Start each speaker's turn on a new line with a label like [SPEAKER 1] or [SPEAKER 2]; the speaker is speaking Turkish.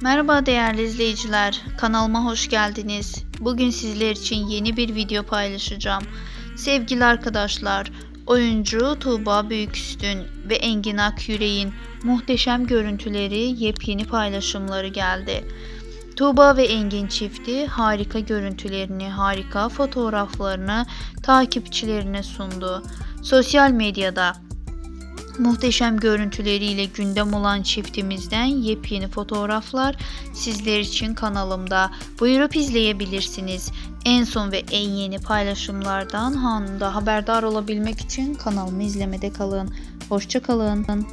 [SPEAKER 1] Merhaba değerli izleyiciler, kanalıma hoş geldiniz. Bugün sizler için yeni bir video paylaşacağım. Sevgili arkadaşlar, oyuncu Tuğba Büyüküstün ve Engin Akyürek'in muhteşem görüntüleri, yepyeni paylaşımları geldi. Tuğba ve Engin çifti harika görüntülerini, harika fotoğraflarını takipçilerine sundu. Sosyal medyada Muhteşem görüntüleriyle gündem olan çiftimizden yepyeni fotoğraflar sizler için kanalımda. Buyurup izleyebilirsiniz. En son ve en yeni paylaşımlardan anında haberdar olabilmek için kanalımı izlemede kalın. Hoşçakalın.